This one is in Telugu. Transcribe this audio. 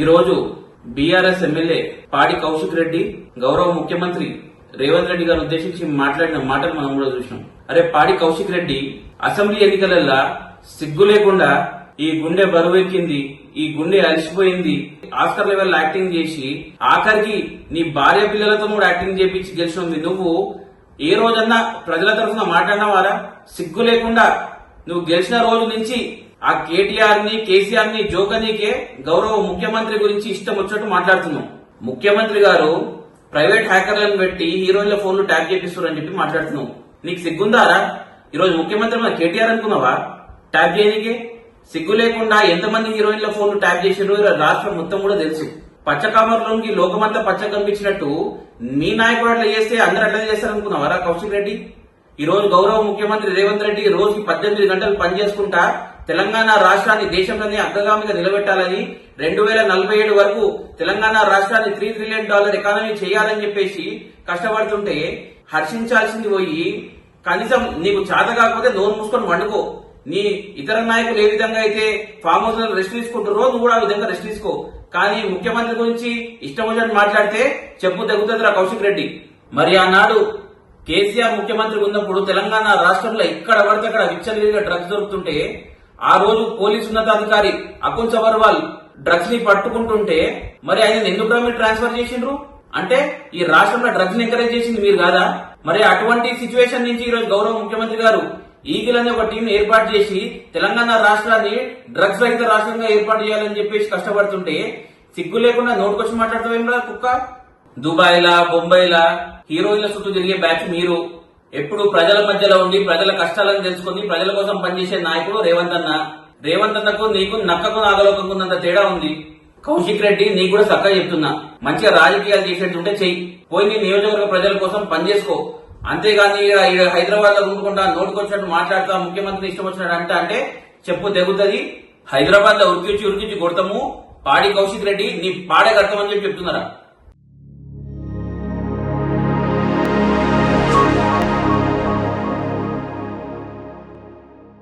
ఈరోజు బీఆర్ఎస్ ఎమ్మెల్యే పాడి కౌశిక్ రెడ్డి గౌరవ ముఖ్యమంత్రి రేవంత్ రెడ్డి గారు ఉద్దేశించి మాట్లాడిన మాటలు మనం కూడా చూసినాం. అరే పాడి కౌశిక్ రెడ్డి అసెంబ్లీ ఎన్నికలల్లా సిగ్గు లేకుండా ఈ గుండె బరువెక్కింది ఈ గుండె అలసిపోయింది ఆస్కర్ లెవెల్ యాక్టింగ్ చేసి ఆఖరికి నీ భార్య పిల్లలతో కూడా యాక్టింగ్ చేపించి గెలిచినది. నువ్వు ఏ రోజన్నా ప్రజల తరఫున మాట్లాడినవారా? సిగ్గు లేకుండా నువ్వు గెలిచిన రోజు నుంచి ఆ కేటీఆర్ని కేసీఆర్ని జోకనీకే గౌరవ ముఖ్యమంత్రి గురించి ఇష్టం వచ్చినట్టు మాట్లాడుతున్నాం. ముఖ్యమంత్రి గారు ప్రైవేట్ హ్యాకర్లను పెట్టి హీరోయిన్ల ఫోన్లు ట్యాప్ చేపిస్తున్నారని చెప్పి మాట్లాడుతున్నాం. నీకు సిగ్గుందారా? ఈరోజు ముఖ్యమంత్రి మన కేటీఆర్ అనుకున్నావా? ట్యాప్ చేయనీకే? సిగ్గు లేకుండా ఎంతమంది హీరోయిన్ల ఫోన్లు ట్యాప్ చేసిండ్రో రాష్ట్రం మొత్తం కూడా తెలుసు. పచ్చకామర్లోకి లోకమంతా పచ్చ కనిపించినట్టు మీ నాయకుడు అట్లా చేస్తే అందరూ అట్లా చేస్తారనుకున్నావారా కౌశిక్ రెడ్డి? ఈ రోజు గౌరవ ముఖ్యమంత్రి రేవంత్ రెడ్డి రోజుకి పద్దెనిమిది గంటలు పనిచేసుకుంటా తెలంగాణ రాష్ట్రాన్ని దేశంలోనే అగ్రగామిగా నిలబెట్టాలని రెండు వేల నలభై ఏడు వరకు తెలంగాణ రాష్ట్రాన్ని త్రీ ట్రిలియన్ డాలర్ ఎకానమీ చేయాలని చెప్పేసి కష్టపడుతుంటే హర్షించాల్సింది పోయి కనీసం నీకు చేత కాకపోతే నోరు మూసుకొని వండుకో. నీ ఇతర నాయకులు ఏ విధంగా అయితే ఫామ్ హౌస్ రెస్ట్ తీసుకుంటారో నువ్వు కూడా ఆ విధంగా రెస్ట్ తీసుకో. కానీ ముఖ్యమంత్రి గురించి ఇష్టం వచ్చినట్టు మాట్లాడితే చెప్పు తగ్గుతుంది కౌశిక్ రెడ్డి. మరి ఆనాడు కేసీఆర్ ముఖ్యమంత్రి ఉన్నప్పుడు తెలంగాణ రాష్ట్రంలో ఎక్కడ పడితే అక్కడ విచ్చలవిడిగా డ్రగ్స్ దొరుకుతుంటే ఆ రోజు పోలీసు ఉన్నతాధికారి అకుంచ్ అగర్వాల్ డ్రగ్స్ని పట్టుకుంటుంటే మరి ఆయన ఎందుకు మీరు ట్రాన్స్ఫర్ చేసిండ్రు? అంటే ఈ రాష్ట్రంలో డ్రగ్స్ని ఎంకరేజ్ చేసింది మీరు కాదా? మరి అటువంటి సిచ్యువేషన్ నుంచి ఈ రోజు గౌరవ ముఖ్యమంత్రి గారు ఈగిల్ అనే ఒక టీం ఏర్పాటు చేసి తెలంగాణ రాష్ట్రాన్ని డ్రగ్స్ రహిత రాష్ట్రంగా ఏర్పాటు చేయాలని చెప్పేసి కష్టపడుతుంటే సిగ్గు లేకుండా నోటుకొచ్చి మాట్లాడతావేం కుక్క? దుబాయ్లా బొంబాయిలా హీరోయిన్ల చుట్టూ తిరిగే బ్యాచ్ మీరు. ఎప్పుడు ప్రజల మధ్యలో ఉండి ప్రజల కష్టాలను తెలుసుకుని ప్రజల కోసం పనిచేసే నాయకుడు రేవంత్ అన్న. రేవంత్ అన్నకు నీకు నక్కకు నాగలోకకున్నంత తేడా ఉంది. కౌశిక్ రెడ్డి నీకు కూడా చక్కగా చెప్తున్నా. మంచిగా రాజకీయాలు చేసేట్టుంటే చెయ్యి. పోయి నీ నియోజకవర్గ ప్రజల కోసం పనిచేసుకో అంతేగాని హైదరాబాద్లో ఉండుకుంటా నోటుకొచ్చినట్టు మాట్లాడతా ముఖ్యమంత్రి ఇష్టం వచ్చినట్టు అంటే అంటే చెప్పు తెగుతుంది. హైదరాబాద్లో ఉరికిచ్చి ఉరికిచ్చి కొడతాము. పాడి కౌశిక్ రెడ్డి నీ పాడే కడతామని చెప్పి చెప్తున్నారా?